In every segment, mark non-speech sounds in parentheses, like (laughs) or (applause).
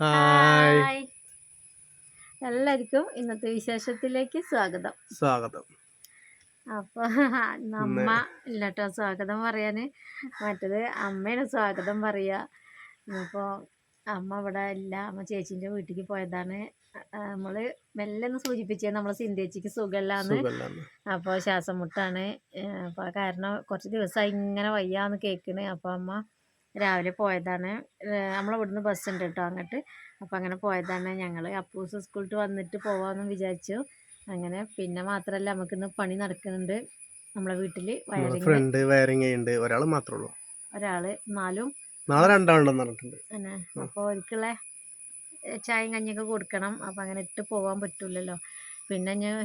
Hi എല്ലാവർക്കും ഇന്നത്തെ വിശേഷത്തിലേക്ക് സ്വാഗതം. സ്വാഗതം. അപ്പൊ നമ്മ ഇല്ലട്ടോ സ്വാഗതം പറയാന്. മറ്റത് അമ്മയുടെ സ്വാഗതം പറയാ. ഇപ്പോ അമ്മ ഇവിടെ ഇല്ല. അമ്മ ചേച്ചിന്റെ വീട്ടിലേക്ക് പോയതാണ്. നമ്മൾ മെല്ലെ ഒന്ന് സൂചിപ്പിച്ചേ നമ്മളെ സിന്ധ്യച്ചിക്ക് സുഖമില്ലാന്ന് അപ്പോൾ ശ്വാസം മുട്ടാണ്. അപ്പോൾ കാരണം കുറച്ച് ദിവസമായി ഇങ്ങനെ വയ്യാന്ന് കേൾക്കണേ അപ്പോൾ അമ്മ രാവിലെ പോയതാണ്. നമ്മളവിടുന്ന് ബസ് ഉണ്ട് കേട്ടോ അങ്ങോട്ട്. അപ്പോൾ അങ്ങനെ പോയതാണ് ഞങ്ങൾ അപ്പൂസ് സ്കൂളിട്ട് വന്നിട്ട് പോവാമെന്ന് വിചാരിച്ചു. അങ്ങനെ പിന്നെ മാത്രമല്ല നമുക്കിന്ന് പണി നടക്കുന്നുണ്ട്. നമ്മളെ വീട്ടിൽ വയറിംഗ് ഫ്രണ്ട് ഉണ്ട് ഒരാൾ മാത്രമേ ഉള്ളൂ. ഒരാൾ നാലും നാളെ രണ്ടാളുണ്ടെന്ന് പറഞ്ഞിട്ടുണ്ട്. അപ്പോൾ ഒരിക്കലെ ചായയും കഞ്ഞിയൊക്കെ കൊടുക്കണം. അപ്പം അങ്ങനെ ഇട്ട് പോകാൻ പറ്റൂലല്ലോ. പിന്നെ ഞാൻ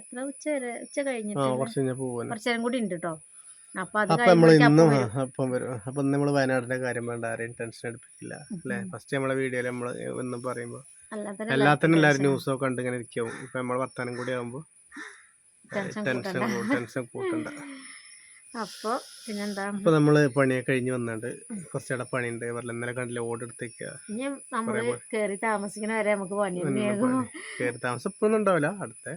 എത്ര ഉച്ച വരെ ഉച്ച കഴിഞ്ഞിട്ട് കുറച്ചു നേരം കൂടി ഉണ്ട് കേട്ടോ. അപ്പൊ നമ്മൾ ഇന്നും അപ്പം വരും. അപ്പം ഇന്ന് നമ്മൾ വയനാടിന്റെ കാര്യം വേണ്ട ആരെയും ടെൻഷൻ എടുപ്പിക്കില്ല അല്ലെ? ഫസ്റ്റ് നമ്മളെ വീഡിയോയിൽ നമ്മൾ ഇന്നും പറയുമ്പോ എല്ലാത്തിനും എല്ലാവരും. ന്യൂസൊക്കെ കണ്ട് ഇങ്ങനെ ഇരിക്കും ഇപ്പൊ നമ്മളെ വർത്താനം കൂടി ആകുമ്പോ ടെൻഷൻ. ടെൻഷൻ കൂട്ടണ്ട. അപ്പൊ പിന്നെന്താ? ഇപ്പൊ നമ്മൾ പണിയൊക്കെ കഴിഞ്ഞ് വന്നിട്ട് കുറച്ചുകൂടെ പണിയുണ്ട്. പറഞ്ഞ ഇന്നലെ കണ്ടില്ല ഓട് എടുത്തേക്കുക ഇനി നമ്മൾ കേറി താമസിക്കണ വരെ നമുക്ക് പണി. കേറി താമസം ഇപ്പൊന്നും ഉണ്ടാവില്ല. അടുത്ത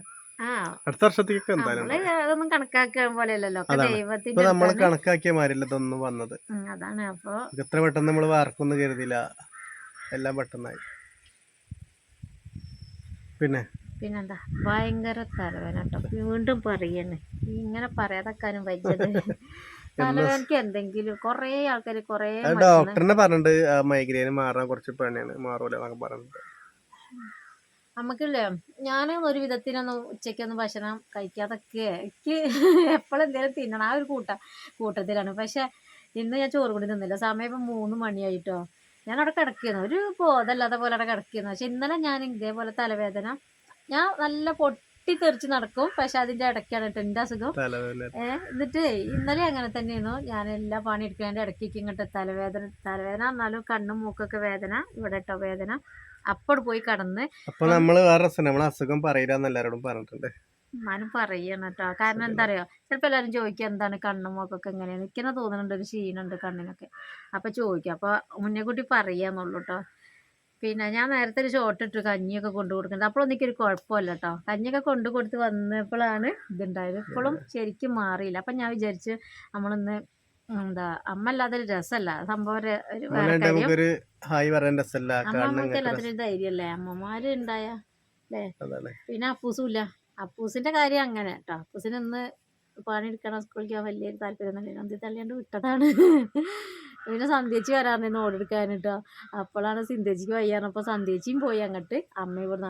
അടുത്ത വർഷത്തേക്ക് നമ്മൾ. അതൊന്നും കണക്കാക്കാൻ പോലെയല്ലല്ലോ. ദൈവത്തിന്റെ നമ്മൾ കണക്കാക്കിയ മാറില്ല ഇതൊന്നും വന്നത്. അതാണ്. അപ്പൊ എത്ര പെട്ടെന്ന് നമ്മൾ വാർക്കൊന്നും കരുതില്ല എല്ലാം പെട്ടെന്നായി. പിന്നെ? പിന്നെന്താ? ഭയങ്കര തലവേന കേട്ടോ. വീണ്ടും പറയണേ. ഇങ്ങനെ പറയാതെക്കാനും പറ്റത് (laughs) തലവേനക്ക് എന്തെങ്കിലും കൊറേ ആൾക്കാര് കൊറേ ഡോക്ടറിനെ പറഞ്ഞിട്ട് മൈഗ്രെയിൻ മാറാൻ കുറച്ച് പണിയാണ്. മാറൂല എന്നൊക്കെ പറഞ്ഞിട്ട്. നമുക്കില്ലേ ഞാൻ ഒരു വിധത്തിനൊന്നും ഉച്ചയ്ക്കൊന്നും ഭക്ഷണം കഴിക്കാതൊക്കെ എനിക്ക് (laughs) എപ്പോഴെന്തേലും തിന്നണം. ആ ഒരു കൂട്ട കൂട്ടത്തിലാണ്. പക്ഷെ ഇന്ന് ഞാൻ ചോറ് കൂടി നിന്നില്ല സമയം ഇപ്പം മൂന്ന് മണിയായിട്ടോ. ഞാൻ അവിടെ കിടക്കുന്നു. ഒരു ബോധമല്ലാത്ത പോലെ അവിടെ കിടക്കുന്നു. പക്ഷെ ഇന്നലെ ഞാൻ ഇതേപോലെ തലവേദന ഞാൻ നല്ല പൊട്ടി തെറിച്ച് നടക്കും. പക്ഷെ അതിന്റെ ഇടയ്ക്കാണ് കേട്ടോ എന്റെ അസുഖം. തലവേദന. എന്നിട്ട് ഇന്നലെ അങ്ങനെ തന്നെയായിരുന്നു. ഞാൻ എല്ലാ പണി എടുക്കുന്നതിന്റെ ഇടയ്ക്ക് ഇങ്ങോട്ട് തലവേദന തലവേദന എന്നാലും കണ്ണും മൂക്കൊക്കെ വേദന ഇവിടെ ഇട്ടോ വേദന. അപ്പോൾ പോയി കടന്ന് അപ്പൊ നമ്മൾ വേറെ രസം നമ്മളെ അസുഖം പറയില്ല എല്ലാരോടും പറഞ്ഞിട്ടുണ്ട്. ഞാനും പറയണം കേട്ടോ. കാരണം എന്താ അറിയോ ചിലപ്പോൾ എല്ലാവരും ചോദിക്കുക എന്താണ് കണ്ണും മുഖമൊക്കെ എങ്ങനെയാണ് നിൽക്കുന്ന തോന്നുന്നുണ്ട് ഒരു ക്ഷീണുണ്ട് കണ്ണിനൊക്കെ. അപ്പോൾ ചോദിക്കും. അപ്പോൾ മുന്നേ കൂട്ടി പറയാന്നുള്ളൂ കേട്ടോ. പിന്നെ ഞാൻ നേരത്തെ ഒരു ഷോട്ട് ഇട്ട് കഞ്ഞിയൊക്കെ കൊണ്ടു കൊടുക്കുന്നുണ്ട്. അപ്പോഴൊന്നും എനിക്കൊരു കുഴപ്പമില്ല കേട്ടോ. കഞ്ഞിയൊക്കെ കൊണ്ടു കൊടുത്ത് വന്നപ്പോഴാണ് ഇതുണ്ടായത്. ഇപ്പോഴും ശരിക്കും മാറിയില്ല. അപ്പം ഞാൻ വിചാരിച്ച് നമ്മളിന്ന് എന്താ അമ്മല്ലാതെ ഒരു രസമല്ല സംഭവം ഒരു വേറെ കാര്യം. നമുക്കൊരു ഹായ് പറയാൻ രസമല്ല അമ്മ കാണുന്ന നമുക്ക് ഇങ്ങനത്തെ എല്ലാത്തിനും ധൈര്യമല്ലേ അമ്മമാര് ഉണ്ടായ രസം. പിന്നെ അപ്പൂസും ഇല്ല അപ്പൂസിന്റെ കാര്യം അങ്ങനെ കേട്ടോ അപ്പൂസിന് ഇന്ന് പണിയെടുക്കണം സ്കൂളിൽ പോകാൻ വലിയൊരു താല്പര്യം അന്തി തള്ളിയാണ്ട് വിട്ടതാണ്? പിന്നെ സന്ധ്യച്ചി വരാറുണ്ടായിരുന്നു ഓടെടുക്കാൻ കേട്ടോ അപ്പോഴാണ് സിന്ധ്യച്ചിക്ക് വയ്യാറപ്പോ സന്ധ്യച്ചിയും പോയി അങ്ങോട്ട്. അമ്മ ഇവിടെ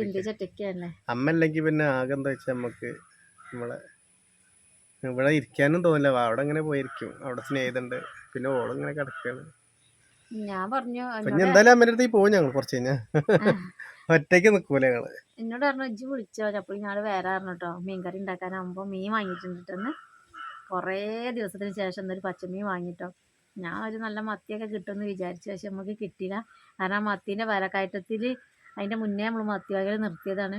സിന്ധ്യച്ചി ഒറ്റയ്ക്കല്ലേ അമ്മ അല്ലെങ്കിൽ പിന്നെ ആകെന്താ വെച്ചാൽ നമുക്ക് നമ്മളെ ഇവിടെ ഇരിക്കാനും തോന്നില്ല. അവിടെ ഇങ്ങനെ പോയിരിക്കും. അവിടെ സ്നേഹിതുണ്ട്. പിന്നെ ഓളും ഇങ്ങനെ കിടക്കാണ്. ഞാൻ പറഞ്ഞു പിന്നെ എന്തായാലും അമ്മേന്റെ അടുത്ത് പോകും ഞങ്ങൾ കുറച്ച് ഒറ്റയ്ക്ക് നിക്കൂല ഞങ്ങൾ. എന്നോട് പറഞ്ഞു ഇജ്ജ് വിളിച്ചോ. അപ്പോൾ ഞാൻ വേറെ പറഞ്ഞു കേട്ടോ മീൻകറി ഉണ്ടാക്കാനാകുമ്പോൾ മീൻ വാങ്ങിയിട്ടുണ്ടെന്ന് കുറേ ദിവസത്തിന് ശേഷം എന്നൊരു പച്ചമീൻ വാങ്ങിട്ടോ. ഞാൻ ഒരു നല്ല മത്തിയൊക്കെ കിട്ടുമെന്ന് വിചാരിച്ചു. പക്ഷെ നമുക്ക് കിട്ടിയില്ല. കാരണം ആ മത്തീന്റെ വരക്കയറ്റത്തിൽ അതിന്റെ മുന്നേ നമ്മൾ മത്തി വകയിൽ നിർത്തിയതാണ്.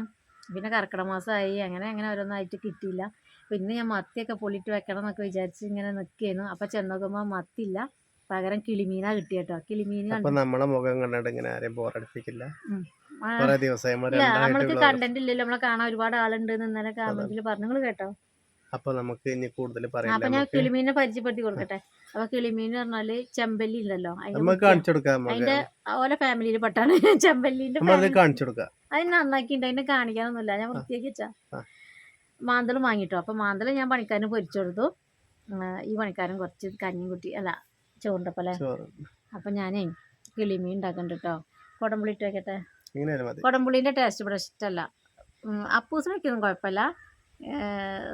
പിന്നെ കർക്കിടക മാസമായി. അങ്ങനെ അങ്ങനെ ഓരോന്നായിട്ട് കിട്ടിയില്ല. പിന്നെ ഞാൻ മത്തിയൊക്കെ പൊളിയിട്ട് വെക്കണം എന്നൊക്കെ വിചാരിച്ച് ഇങ്ങനെ നിൽക്കുകയായിരുന്നു അപ്പോൾ ചെന്നോക്കുമ്പോൾ മത്തില്ല പകരം കിളിമീനാ കിട്ടിയ കേട്ടോ കിളിമീൻ അപ്പോൾ നമ്മളെ മുഖം കണ്ടിട്ട് ഇങ്ങനെ ആരെയും ബോറടിപ്പിക്കില്ല നമ്മൾക്ക് കണ്ടന്റ് ഇല്ലല്ലോ. നമ്മളെ കാണാൻ ഒരുപാട് ആളുണ്ട് എന്ന് ഇന്നലെ കമന്റിൽ പറഞ്ഞു. കേട്ടോ? അപ്പൊ നമുക്ക് ഇനി കൂടുതൽ അപ്പൊ പറയില്ല ഞാൻ കിളിമീനെ പരിചയപ്പെടുത്തി കൊടുക്കട്ടെ. അപ്പൊ കിളിമീൻ പറഞ്ഞാൽ ചെമ്പല്ലി ഉണ്ടല്ലോ. അതിന്റെ ഓലെ ഫാമിലിയിൽ പെട്ടാണ്. (laughs) ചെമ്പല്ലിന്റെ നമ്മളത് family. കാണിച്ചു കൊടുക്കാം. അത് നന്നാക്കിണ്ട് അതിനെ കാണിക്കാനൊന്നുമില്ല. ഞാൻ വൃത്തിയാക്കി വെച്ചാ. മാന്തൾ വാങ്ങിട്ടോ. അപ്പോൾ മാന്തൾ ഞാൻ പണിക്കാരന് പൊരിച്ചു കൊടുത്തു. ഈ പണിക്കാരൻ കുറച്ച് കഞ്ഞി കുട്ടി അല്ല ചോറുണ്ടപ്പല്ലേ അപ്പം ഞാനേ കിളിമീൻ ഉണ്ടാക്കണ്ട കേട്ടോ കുടംപുളി ഇട്ട് വെക്കട്ടെ? കുടംപുളീന്റെ ടേസ്റ്റ് ഇവിടെ ഇഷ്ടമല്ല അപ്പൂസിന് വയ്ക്കൊന്നും കുഴപ്പമില്ല.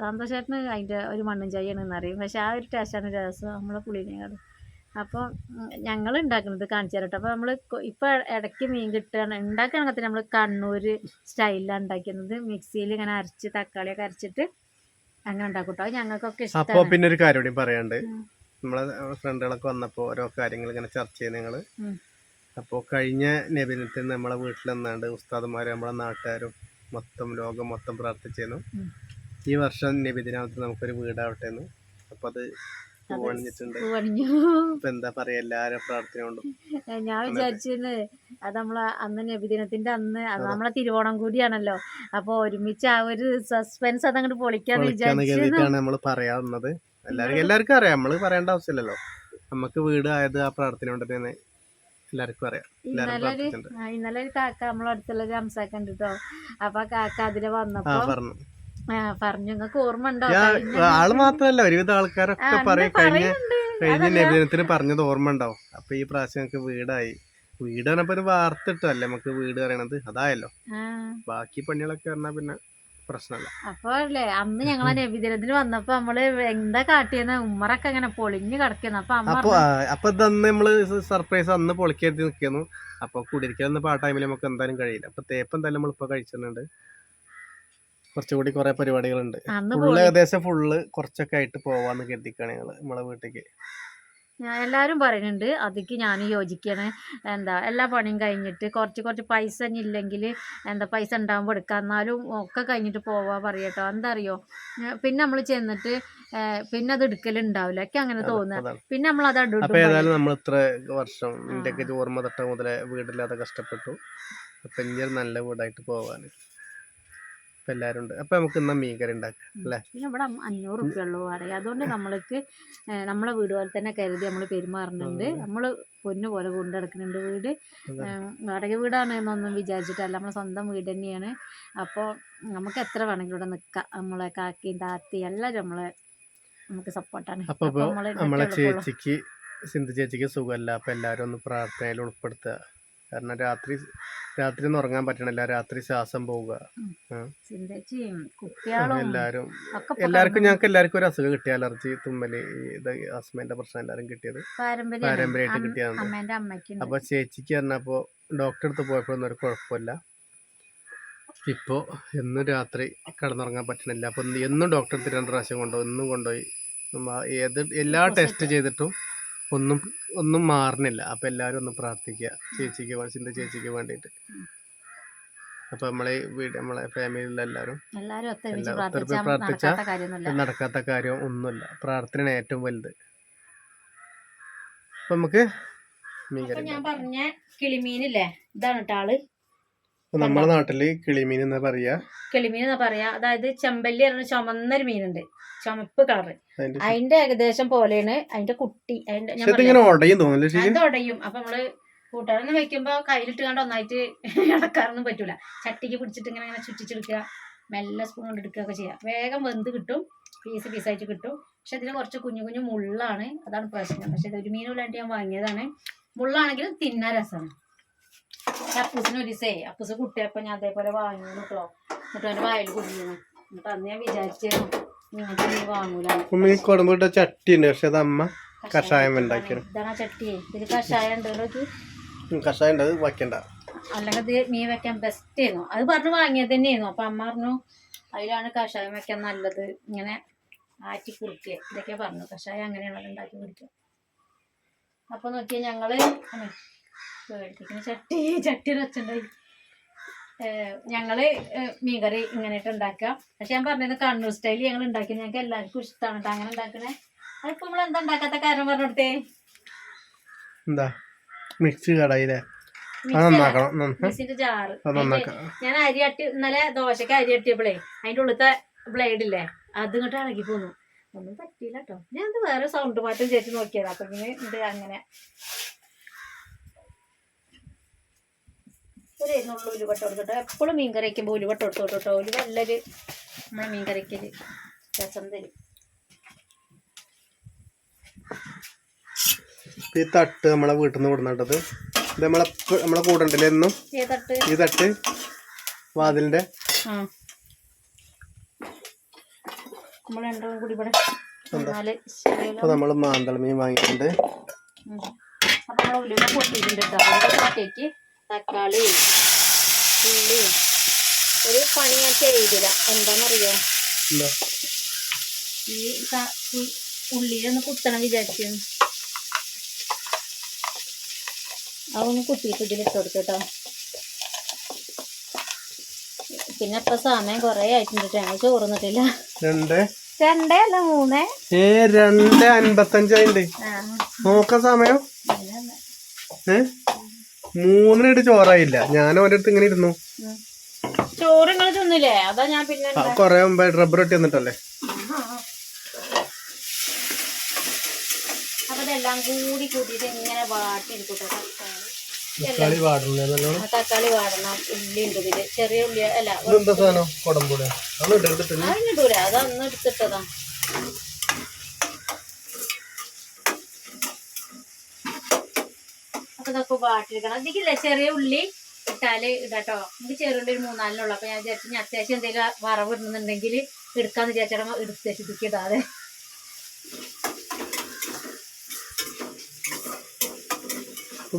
സന്തോഷേട്ടന് അതിന്റെ ഒരു മണ്ണും ചായയാണ് അറിയും പക്ഷെ ആ ഒരു ടേസ്റ്റാണ് രസം. നമ്മളെ പുളീനേക്കാളും. അപ്പോൾ ഞങ്ങൾ ഉണ്ടാക്കുന്നത് കാണിച്ചു തരട്ടെ അപ്പോൾ നമ്മൾ ഇപ്പോൾ ഇടയ്ക്ക് മീൻ കിട്ടുകയാണ് ഉണ്ടാക്കുകയാണെങ്കിൽ നമ്മൾ കണ്ണൂർ സ്റ്റൈലിലാണ് ഉണ്ടാക്കുന്നത് മിക്സിയിൽ ഇങ്ങനെ അരച്ച് തക്കാളിയൊക്കെ അരച്ചിട്ട് അങ്ങനെ ഉണ്ടാക്കും കേട്ടോ ഞങ്ങൾക്കൊക്കെ അപ്പോൾ പിന്നെ ഒരു കാര്യം കൂടി പറയാണ്ട് നമ്മളെ ഫ്രണ്ടുകളൊക്കെ വന്നപ്പോൾ ഓരോ കാര്യങ്ങൾ ഇങ്ങനെ ചർച്ച ചെയ്യുന്നത് നിങ്ങൾ അപ്പോൾ കഴിഞ്ഞ നബിനത്തിൽ നമ്മളെ വീട്ടിൽ നിന്നാണ്ട് ഉസ്താദുമാരും നമ്മളെ നാട്ടുകാരും മൊത്തം ലോകം മൊത്തം പ്രാർത്ഥിച്ചിരുന്നു ഈ വർഷം നബിദിനാമത്തിൽ നമുക്കൊരു വീടാവട്ടെ എന്ന് അപ്പോൾ അത് എന്താ പറയാ എല്ലാരും പ്രാർത്ഥന കൊണ്ടും. ഞാൻ വിചാരിച്ചിരുന്നു അത് നമ്മളെ അന്ന് നബിദിനത്തിന്റെ അന്ന് അത് നമ്മളെ തിരുവോണം കൂടിയാണല്ലോ. അപ്പൊ ഒരുമിച്ച് ആ ഒരു സസ്പെൻസ് അതങ്ങോട്ട് പൊളിക്കാന്ന് പൊളിക്കാന്ന് വിചാരിച്ചു കരുതിയിട്ടാണ് നമ്മൾ പറയാവുന്നത് എല്ലാവർക്കും എല്ലാവർക്കും അറിയാം. നമ്മൾ പറയേണ്ട ആവശ്യമില്ലല്ലോ. നമുക്ക് വീട് ആയത് ആ പ്രാർത്ഥന കൊണ്ട് തന്നെ എല്ലാവർക്കും അറിയാം. ഇന്നലെ ഒരു കാക്ക നമ്മളെ അടുത്തുള്ള ഒരു ഹംസാക്ക ഉണ്ട് കേട്ടോ അപ്പൊ ആ കാക്ക അതിലെ വന്നപ്പോ പറഞ്ഞു. പറഞ്ഞു നിങ്ങൾക്ക് ഓർമ്മ ഉണ്ടോ? ആൾ മാത്രല്ല ഒരുവിധ ആൾക്കാരൊക്കെ പറയും കഴിഞ്ഞ കഴിഞ്ഞ. നബിദിനത്തിന് പറഞ്ഞത് ഓർമ്മ ഉണ്ടാവും. അപ്പൊ ഈ പ്രാവശ്യം നമുക്ക് വീടായി. വീട് പറഞ്ഞപ്പോ ഒരു വാർത്ത ഇട്ടല്ലേ നമുക്ക് വീട് പറയണത്? അതായല്ലോ. ബാക്കി പണികളൊക്കെ പറഞ്ഞാ പിന്നെ പ്രശ്നമല്ല അപ്പൊ അല്ലേ അന്ന് ഞങ്ങൾ നബിദിനത്തിന് വന്നപ്പോ നമ്മൾ എന്താ കാട്ടിയെന്ന് ഉമ്മറൊക്കെ ഇങ്ങനെ പൊളിഞ്ഞു കിടക്കുന്നു. അപ്പൊ അപ്പൊ അപ്പൊ ഇതന്ന് നമ്മൾ സർപ്രൈസ് അന്ന് പൊളിക്കരുതി നിക്കുന്നു അപ്പൊ കുടിരിക്കലൊന്നും ആ ടൈമിൽ നമുക്ക് എന്തായാലും കഴിയില്ല. അപ്പൊ തേപ്പ് എന്തായാലും നമ്മളിപ്പോ കഴിച്ചിട്ടുണ്ട്. കുറച്ചുകൂടി കുറെ പരിപാടികളുണ്ട്. ഫുള്ള് ഏകദേശം ഫുള്ള് കുറച്ചൊക്കെ ആയിട്ട് പോവാന്ന് കരുതിക്കാണ് ഞങ്ങൾ നമ്മളെ വീട്ടിലേക്ക് എല്ലാവരും പറയുന്നുണ്ട് അതിക്ക് ഞാൻ യോജിക്കണേ. എന്താ എല്ലാ പണിയും കഴിഞ്ഞിട്ട് കുറച്ച് കുറച്ച് പൈസ ഇല്ലെങ്കിൽ എന്താ പൈസ ഉണ്ടാകുമ്പോൾ എടുക്കാം. എന്നാലും ഒക്കെ കഴിഞ്ഞിട്ട് പോവാ പറയട്ടോ എന്താ അറിയോ പിന്നെ നമ്മൾ ചെന്നിട്ട് പിന്നെ അത് എടുക്കലുണ്ടാവില്ല. ഒക്കെ അങ്ങനെ തോന്നുക അതാണ്. പിന്നെ നമ്മൾ അത് അപ്പൊ ഏതായാലും നമ്മൾ ഇത്ര വർഷം ഇന്ത്യയ്ക്ക് ഓർമ്മ തട്ട മുതലേ വീടില്ലാതെ കഷ്ടപ്പെട്ടു. അപ്പൊ ഇനി നല്ല വീടായിട്ട് പോവാന്. എല്ലാരും ഉണ്ട് അപ്പൊ നമുക്ക് ഇന്ന് മീൻകറി ഉണ്ടാക്കാം അല്ലേ? പിന്നെ ഇവിടെ അഞ്ഞൂറ് റുപ്യ ഉള്ളൂ പറയാം. അതുകൊണ്ട് നമ്മൾക്ക് നമ്മളെ വീട് പോലെ തന്നെ കരുതി നമ്മൾ പെരുമാറുന്നുണ്ട് നമ്മൾ പൊന്നു പോലെ കൊണ്ടു നടക്കുന്നുണ്ട് വീട്. വാടക വീടാണ് എന്നൊന്നും വിചാരിച്ചിട്ടല്ല. നമ്മളെ സ്വന്തം വീട് തന്നെയാണ്. അപ്പോൾ നമുക്ക് എത്ര വേണമെങ്കിലും ഇവിടെ നിൽക്കാം നമ്മളെ കാക്കിയും താത്തി എല്ലാവരും നമ്മളെ നമുക്ക് സപ്പോർട്ടാണ്. അപ്പൊ നമ്മളെ. ചേച്ചിക്ക് സിന്ധു ചേച്ചിക്ക് സുഖമല്ല അപ്പൊ എല്ലാരും ഒന്ന് പ്രാർത്ഥനയിൽ ഉൾപ്പെടുത്തുക. കാരണം രാത്രി രാത്രി ഒന്നും ഉറങ്ങാൻ പറ്റണില്ല. രാത്രി ശ്വാസം പോവുക. എല്ലാരും എല്ലാവർക്കും ഞങ്ങൾക്ക് എല്ലാവർക്കും ഒരു അസുഖം കിട്ടിയ അലർജി തുമ്മൽ ഇത് അസ്മേന്റെ പ്രശ്നം എല്ലാരും കിട്ടിയത്. പാരമ്പര്യമായിട്ട് കിട്ടിയതാണ്. അപ്പൊ ചേച്ചിക്ക് പറഞ്ഞപ്പോ ഡോക്ടറെ അടുത്ത് പോയപ്പോഴൊന്നും ഒരു കുഴപ്പമില്ല. ഇപ്പോ എന്നും രാത്രി കിടന്നുറങ്ങാൻ പറ്റണില്ല. അപ്പൊ എന്നും ഡോക്ടറെ അടുത്ത് രണ്ട് പ്രാവശ്യം കൊണ്ടുപോയി. എന്നും കൊണ്ടുപോയി. ഏത് എല്ലാ ടെസ്റ്റ് ചെയ്തിട്ടും ഒന്നും ഒന്നും മാറണില്ല അപ്പൊ എല്ലാരും ഒന്ന് പ്രാർത്ഥിക്കുക. ചേച്ചിക്ക് വാച്ചിന്റെ ചേച്ചിക്ക് വേണ്ടിയിട്ട്. അപ്പൊ നമ്മളെ വീട് നമ്മളെ ഫാമിലിയിലുള്ള എല്ലാവരും എല്ലാരും പ്രാർത്ഥിച്ച എല്ലാ- പ്രാർത്ഥിച്ചാൽ നടക്കാത്ത കാര്യം ഒന്നുമില്ല. പ്രാർത്ഥനയാണ് ഏറ്റവും വലുത്. അപ്പൊ നമുക്ക് ഞാൻ പറഞ്ഞ കിളിമീനില്ലേ? ഇതാണ് കേട്ടോ ആൾ നമ്മുടെ നാട്ടിൽ കിളിമീൻ എന്നാ പറയാ? കിളിമീൻ എന്നാ പറയാ? അതായത് ചെമ്പല്ലി പറഞ്ഞ ചുമന്നൊരു മീനുണ്ട്. ചുമപ്പ് കളറ്. അതിന്റെ ഏകദേശം പോലെയാണ് അതിന്റെ കുട്ടി. അതിന്റെ ഉടയും അപ്പൊ നമ്മൾ കൂട്ടുകാരൊന്നും വെക്കുമ്പോ കയ്യിലിട്ട് കണ്ട് ഒന്നായിട്ട് (laughs) ഇളക്കാറൊന്നും പറ്റൂല. ചട്ടിക്ക് പിടിച്ചിട്ട് ഇങ്ങനെ ഇങ്ങനെ ചുറ്റിച്ചെടുക്കുക. മെല്ലെ സ്പൂൺ കൊണ്ട് എടുക്കുകയൊക്കെ ചെയ്യാം വേഗം വെന്ത് കിട്ടും. പീസ് പീസായിട്ട് കിട്ടും. പക്ഷെ അതിന് കുറച്ച് കുഞ്ഞു കുഞ്ഞു മുള്ളാണ്. അതാണ് പ്രശ്നം. പക്ഷെ ഇത് ഒരു ഇല്ലാണ്ട് ഞാൻ വാങ്ങിയതാണ്. മുള്ളാണെങ്കിലും തിന്നാൻ രസമാണ് അപ്പൂസിന് ഒരു ദിവസേ അപ്പൂസ് കുട്ടിയപ്പോ ഞാൻ അതേപോലെ വാങ്ങി കേട്ടോ എന്നിട്ട് അവന്റെ വായിൽ കുടിക്കുന്നു എന്നിട്ട് അന്ന് ഞാൻ വിചാരിച്ചിരുന്നു മീൻ വാങ്ങൂല. കൊടുമ്പിട്ട ചട്ടി ഉണ്ട് പക്ഷെ അത് അമ്മ കഷായം ഇതാണ് ചട്ടി. ഇതിൽ കഷായം ഉണ്ട് നോക്കി. ഉം, കഷായം ഉണ്ട് അത് വയ്ക്കണ്ട. അല്ലെങ്കിൽ ഇത് മീൻ വെക്കാൻ ബെസ്റ്റ് ആയിരുന്നു. അത് പറഞ്ഞു വാങ്ങിയത് തന്നെയായിരുന്നു. അപ്പൊ അമ്മ പറഞ്ഞു അതിലാണ് കഷായം വെക്കാൻ നല്ലത്. ഇങ്ങനെ ആറ്റി കുറുക്കുക ഇതൊക്കെ പറഞ്ഞു. കഷായം അങ്ങനെയാണല്ലോ ഉണ്ടാക്കി കുടിക്കുക. അപ്പൊ നോക്കിയാൽ ഞങ്ങൾ ചട്ടി ചട്ടിയുടെ വെച്ചിട്ടുണ്ടായി ഞങ്ങൾ ഏഹ് മീൻകറി ഇങ്ങനെയായിട്ട് ഉണ്ടാക്കുക. പക്ഷെ ഞാൻ പറഞ്ഞത് കണ്ണൂർ സ്റ്റൈൽ ഞങ്ങൾ ഉണ്ടാക്കി ഞങ്ങൾക്ക് എല്ലാവർക്കും ഇഷ്ടമാണ് കേട്ടോ അങ്ങനെ ഉണ്ടാക്കണേ. അതിപ്പോ നമ്മൾ എന്താ ഉണ്ടാക്കാത്ത കാരണം പറഞ്ഞു കൊടുത്തേ എന്താ? മിക്സി കടായില്ലേ മിക്സിന്റെ ജാറ്. ഞാൻ അരി അട്ടി ഇന്നലെ ദോശക്ക് അരി അട്ടിയപ്പോഴേ അതിന്റെ ഉള്ളത്തെ ബ്ലേഡ് ഇല്ലേ അത് ഇങ്ങോട്ട് ഇളകി പോന്നു. ഒന്നും പറ്റിയില്ല കേട്ടോ ഞാൻ വേറെ സൗണ്ട് മാറ്റം ചേച്ചി നോക്കിയതാ. അപ്പൊ ഇങ്ങനെ ഇത് അങ്ങനെ ഒരു നുള്ളു ഉലുവട്ട കൊടുക്കട്ടോ എപ്പോഴും മീൻ കറി വയ്ക്കുമ്പോൾ ഉലുവട്ട കൊടുത്തോട്ടോ കേട്ടോ ഉലുവ നല്ലൊരു നമ്മളെ മീൻ കറിക്ക് രസം തരും. ഈ തട്ട് നമ്മളെ വീട്ടിൽ നിന്ന് കൊടുന്നിട്ടത് ഇത് നമ്മളെ നമ്മളെ കൂടെ ഉണ്ടല്ലേ എന്നും? ഈ തട്ട്. വാതിലിന്റെ. നമ്മൾ നമ്മൾ രണ്ടും കൂടി ഇവിടെ നാല് അപ്പൊ നമ്മൾ മാന്തള മീൻ വാങ്ങിയിട്ടുണ്ട്. അപ്പൊ നമ്മൾ ഉലുവ പൊട്ടിയിട്ടുണ്ട് കേട്ടോ തക്കാളി ഉള്ളി ഒരു പണി ഞാൻ ചെയ്തില്ല എന്താണെന്നറിയോ ഈ ഉള്ളിയിലൊന്ന് കുത്തണം വിചാരിച്ചു. അതൊന്ന് കുത്തിയിട്ട് ഇതിലിട്ട് കൊടുക്കും കേട്ടോ പിന്നെ ഇപ്പൊ സമയം കൊറേ ആയിട്ടുണ്ട് ട്ടോ. ഞങ്ങൾ ചോറുന്നിട്ടില്ല രണ്ട്? രണ്ടേ അല്ല മൂന്നേ? ഏ രണ്ട് അൻപത്തഞ്ചായിണ്ട്. നോക്ക സമയം. ഏ? മൂന്നിനിട്ട് ചോറായില്ല. ഞാൻ ഓന്റെ അടുത്ത് ഇങ്ങനെ ഇരുന്നു. ചോറ് നിങ്ങൾ തിന്നില്ലേ? അതാ ഞാൻ പിന്നെ കൊറേ മുമ്പ് റബ്ബർ വെട്ടി വന്നിട്ടല്ലേ? അപ്പൊ ഇതെല്ലാം കൂടി കൂട്ടിയിട്ട് ഇങ്ങനെ വാട്ടിയെടുക്കട്ടെ തക്കാളി. ആ തക്കാളി വാടണം ഉള്ളി ഉണ്ട് ഇതിൽ. ചെറിയ ഉള്ളി അല്ല അതൊന്ന് എടുത്തിട്ടതാ. ഇതൊക്കെ വാട്ടിയെടുക്കണം. ഇതിക്കില്ലേ ചെറിയ ഉള്ളി ഇട്ടാൽ ഇടാട്ടോ എനിക്ക് ചെറിയ ഉള്ളി ഒരു മൂന്നാലിനുള്ളൂ. അപ്പൊ ഞാൻ വിചാരിച്ചു ഞാൻ അത്യാവശ്യം എന്തെങ്കിലും വറവ് ഇടുന്നുണ്ടെങ്കിൽ എടുക്കാന്ന് വിചാരിച്ചാൽ എടുത്ത് ഇടാതെ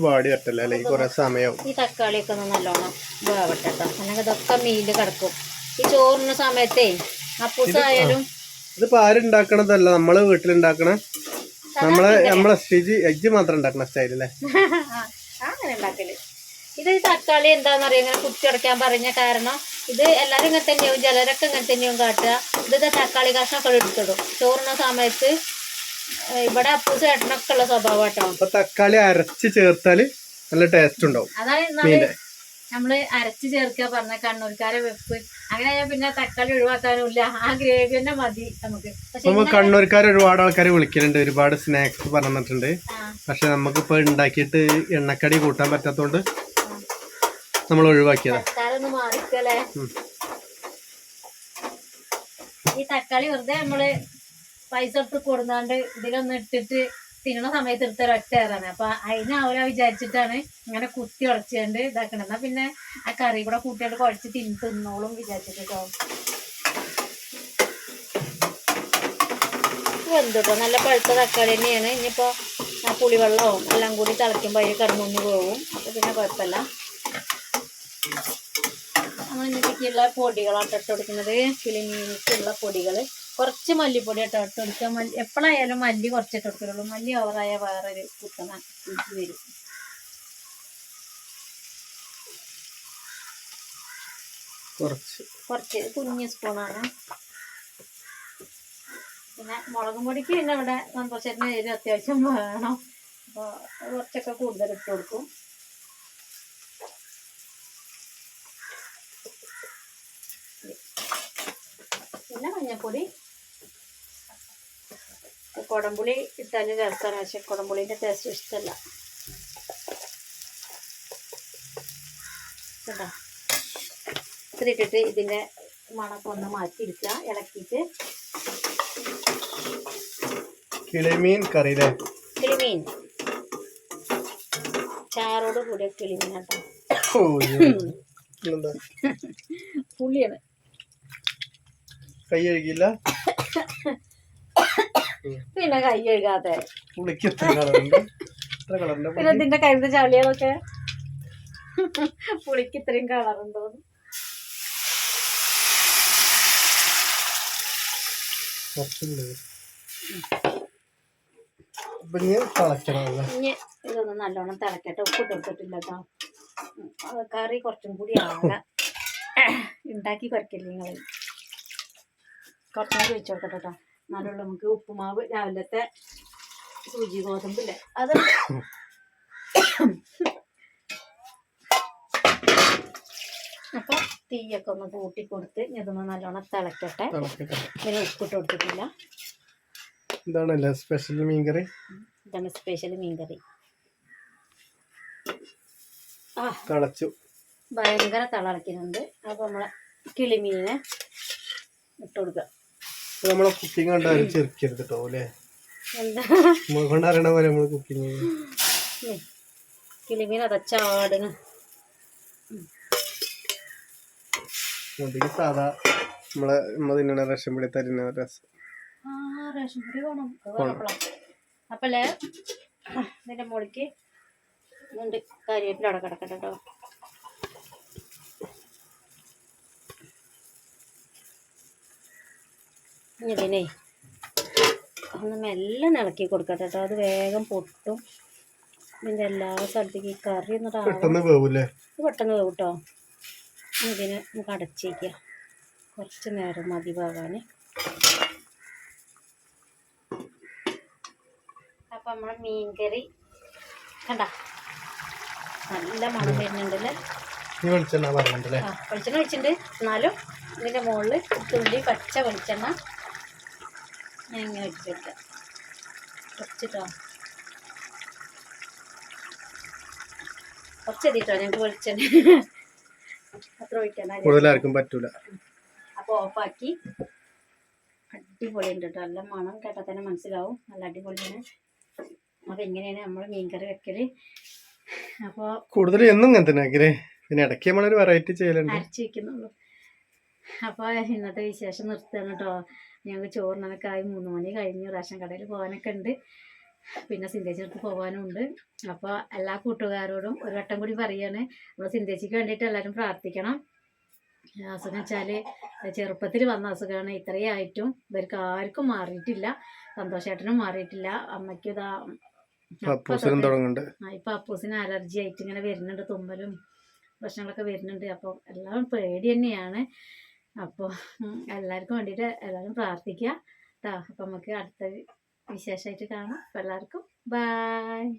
പാടി വരട്ടല്ലേ? അല്ലെ? കൊറേ സമയവും. ഈ തക്കാളിയൊക്കെ ഒന്ന് നല്ലോണം വേവട്ടെ കേട്ടോ അല്ലെങ്കിൽ ഇതൊക്കെ മീൽ കിടക്കും. ഈ ചോറിന് സമയത്തേ അപ്പൂസായാലും ഇതിപ്പോ ആരുണ്ടാക്കണതല്ല നമ്മൾ വീട്ടിലുണ്ടാക്കണ നമ്മളെ നമ്മളെ സ്റ്റേജ് എജ്ജ് മാത്രം ഉണ്ടാക്കണ അങ്ങനെ (laughs) ഉണ്ടാക്കൽ. ഇത് തക്കാളി എന്താന്ന് അറിയാം? ഇങ്ങനെ കുത്തിയടക്കാൻ പറഞ്ഞ കാരണം ഇത് എല്ലാവരും ഇങ്ങനെ തന്നെയാവും ചിലരൊക്കെ ഇങ്ങനെ തന്നെയാവും കാട്ടുക. ഇത് തക്കാളി കഷ്ണമൊക്കെ എടുത്തിടും ചോറിന സമയത്ത് ഇവിടെ അപ്പൂസ് ചേട്ടനൊക്കെ ഉള്ള സ്വഭാവം കേട്ടോ. തക്കാളി അരച്ച് ചേർത്താൽ നല്ല ടേസ്റ്റ് ഉണ്ടാവും. അതാണ് നമ്മൾ അരച്ച് ചേർക്കുക പറഞ്ഞ കണ്ണൂർക്കാരെ വെപ്പ്. അങ്ങനെ പിന്നെ തക്കാളി ഒഴിവാക്കാനുമില്ല. ആ ഗ്രേവി തന്നെ മതി നമുക്ക്. നമുക്ക് കണ്ണൂർക്കാർ ഒരുപാട് ആൾക്കാരെ വിളിക്കുന്നുണ്ട് ഒരുപാട് സ്നാക്സ് പറഞ്ഞിട്ടുണ്ട്. പക്ഷെ നമുക്കിപ്പോ ഉണ്ടാക്കിയിട്ട് എണ്ണക്കടി കൂട്ടാൻ പറ്റാത്തോണ്ട് നമ്മൾ ഒഴിവാക്കിയതാ. ഈ തക്കാളി വെറുതെ നമ്മൾ പൈസ എടുത്ത് കൊടുന്നാണ്ട് ഇതിലൊന്ന് ഇട്ടിട്ട് തിന്നണ സമയത്ത് എടുത്ത ഒരൊറ്റ ഏറാണ്. അപ്പൊ അതിന് അവരാ വിചാരിച്ചിട്ടാണ് ഇങ്ങനെ കുത്തി ഉടച്ചുകൊണ്ട് ഇതാക്കണത്. എന്നാ പിന്നെ ആ കറി കൂടെ കൂട്ടിയോണ്ട് കുഴച്ച് തിന്ന് തിന്നോളും വിചാരിച്ചിട്ടോ വെന്തിട്ടോ നല്ല പഴുത്ത തക്കാളി തന്നെയാണ്. ഇനിയിപ്പോ ആ പുളിവെള്ളവും എല്ലാം കൂടി തിളയ്ക്കുമ്പോൾ അതിൽ കിടന്നൊന്ന് പോകും അപ്പൊ പിന്നെ കുഴപ്പമില്ല. നമ്മൾ ഇന്നത്തേക്കുള്ള പൊടികളാണ് ഇട്ട് കൊടുക്കുന്നത്. കിളിമീനിക്കുള്ള പൊടികൾ കുറച്ച് മല്ലിപ്പൊടി ഇട്ട് ഇട്ട് കൊടുക്കുക. മല്ലി എപ്പോഴായാലും മല്ലി കുറച്ചിട്ട് കൊടുക്കുള്ളൂ. മല്ലി ഓവറായ വേറൊരു കുത്തണ വരും. കുറച്ച്. കുറച്ച് കുഞ്ഞ് സ്പൂണാണ്. പിന്നെ മുളകും പൊടിക്ക് പിന്നെ ഇവിടെ സന്തോഷത്തിന് എരിവ് അത്യാവശ്യം വേണം. അപ്പോൾ കുറച്ചൊക്കെ കൂടുതൽ ഇട്ട് കൊടുക്കും. പിന്നെ മഞ്ഞൾപ്പൊടി. കുടംപുളി ഇട്ടാൽ ചേർക്കാൻ പക്ഷെ കുടമ്പുളീന്റെ ടേസ്റ്റ് ഇഷ്ടമല്ല കേട്ടോ ഇട്ടിട്ട് ഇതിന്റെ മണക്കം ഒന്ന് മാറ്റിയെടുക്കുക ഇളക്കിയിട്ട്. കിളിമീൻ കറി കിളിമീൻ. ചാറോട് കൂടിയ കിളിമീൻ കേട്ടോ. പുളിയാണ്. കൈ കഴുകിയില്ല? (coughs) പിന്നെ കൈ കഴുകാതെ പിന്നെ ഇതിന്റെ കയ്യിലത്തെ ചളികളൊക്കെ. പുളിക്ക് ഇത്രയും കളറുണ്ടോന്ന് ഇതൊന്ന് നല്ലോണം തിളക്കട്ടെ. ഉപ്പ് ഇട്ടിട്ടില്ല കേട്ടോ. കറി കുറച്ചും കൂടി ആകെ (coughs) ഉണ്ടാക്കി കുറയ്ക്കില്ല നിങ്ങൾ കുറച്ചും കൂടി വെച്ച് കൊടുക്കട്ടെ കേട്ടോ. എന്നാലുള്ള നമുക്ക് ഉപ്പുമാവ് രാവിലത്തെ സൂചി ഗോതമ്പില്ലേ അത് അപ്പൊ തീയൊക്കെ ഒന്ന് കൂട്ടി കൊടുത്ത് ഇതൊന്ന് നല്ലോണം തിളക്കട്ടെ. ഇങ്ങനെ പിന്നെ ഉപ്പിട്ട് കൊടുത്തിട്ടില്ല. ഇതാണല്ലേ സ്പെഷ്യൽ മീൻകറി? ഇതാണ് സ്പെഷ്യൽ മീൻകറി. ആ തിളച്ചു. ഭയങ്കര തിളക്കുന്നുണ്ട് അപ്പൊ നമ്മളെ കിളിമീനെ ഇട്ട് കൊടുക്കുക നമ്മളെ കുക്കിംഗ് കണ്ടാലും ചെറുക്കരുത് കേട്ടോ അല്ലേ എന്താ? നമ്മളെ കൊണ്ട് അറിയണ പോലെ നമ്മൾ കുക്കിംഗ്. കിളിമീൻ അതച്ചാടണ് സാധാ നമ്മളെ നമ്മൾ തിന്നണ റേഷൻ പിടി തരുന്ന രസം. റേഷൻ പൊടി വേണം. അപ്പല്ലേ? നിന്റെ മുകളിലേക്ക് ഇതുണ്ട് കരിവേപ്പില അവിടെ കിടക്കട്ടെ കേട്ടോ ഇതിനെ ഒന്ന് മെല്ലെ ഇളക്കി കൊടുക്കാം കേട്ടോ അത് വേഗം പൊട്ടും. ഇതിന്റെ എല്ലാ സ്ഥലത്തേക്ക് ഈ കറി എന്നിട്ട് പെട്ടെന്ന് വേവും കേട്ടോ ഇതിനെ നമുക്ക് അടച്ചേക്കുക കുറച്ച് നേരം മതി പോകാൻ അപ്പം നമ്മൾ മീൻകറി കണ്ട? നല്ല മണം വരുന്നുണ്ടല്ലേ? വെളിച്ചെണ്ണ വെളിച്ചെണ്ണ വെച്ചിട്ടുണ്ട് എന്നാലും ഇതിന്റെ മുകളിൽ തുള്ളി പച്ച വെളിച്ചെണ്ണ ഞാൻ ഇങ്ങനെ വെച്ചിട്ട്. കുറച്ചിട്ടോ? കുറച്ചെത്തിട്ടോ ഞങ്ങൾക്ക് വെളിച്ചെണ്ണ. അത്ര ഒഴിക്കണ്ട കൂടുതലാർക്കും പറ്റൂല. അപ്പോൾ ഓഫാക്കി. അടിപൊളി ഉണ്ട് കേട്ടോ നല്ല മണം കേട്ടാൽ തന്നെ മനസ്സിലാവും. നല്ല അടിപൊളിയാണ്. അപ്പോൾ ഇങ്ങനെയാണ് നമ്മൾ മീൻകറി വെക്കൽ അപ്പോൾ കൂടുതൽ എന്നും ഇങ്ങനെ തന്നെ ആക്കില്ലേ? പിന്നെ ഇടയ്ക്ക് നമ്മളൊരു വെറൈറ്റി ചെയ്യലുണ്ട്. അരച്ച് വെക്കുന്നുള്ളൂ. അപ്പോൾ ഇന്നത്തെ വിശേഷം നിർത്തുകയാണ് കേട്ടോ ഞങ്ങൾക്ക് ചോറിനൊക്കെ ആയി മൂന്ന് മണി കഴിഞ്ഞു. റേഷൻ കടയിൽ പോകാനൊക്കെ ഉണ്ട്. പിന്നെ സിന്തേച്ചിനടുത്ത് പോകാനും ഉണ്ട്. അപ്പോൾ എല്ലാ കൂട്ടുകാരോടും ഒരു വട്ടം കൂടി പറയാണ് നമ്മൾ സിന്തേച്ചിക്ക് വേണ്ടിയിട്ട് എല്ലാവരും പ്രാർത്ഥിക്കണം. അസുഖം വെച്ചാൽ ചെറുപ്പത്തിൽ വന്ന അസുഖമാണ്. ഇത്രയും ആയിട്ടും ഇവർക്ക് ആർക്കും മാറിയിട്ടില്ല. സന്തോഷേട്ടനും മാറിയിട്ടില്ല. അമ്മയ്ക്കും ഇതാ അപ്പൂസനും തുടങ്ങുന്നുണ്ട്. ആ ഇപ്പൊ അപ്പൂസിന് അലർജി ആയിട്ട് ഇങ്ങനെ വരുന്നുണ്ട്. തുമ്മലും പ്രശ്നങ്ങളൊക്കെ വരുന്നുണ്ട്. അപ്പോൾ എല്ലാം പേടി തന്നെയാണ്. അപ്പോൾ എല്ലാവർക്കും വേണ്ടിയിട്ട് എല്ലാവരും പ്രാർത്ഥിക്കുക കേട്ടോ അപ്പം നമുക്ക് അടുത്ത വിശേഷമായിട്ട് കാണാം. എല്ലാവർക്കും ബായ്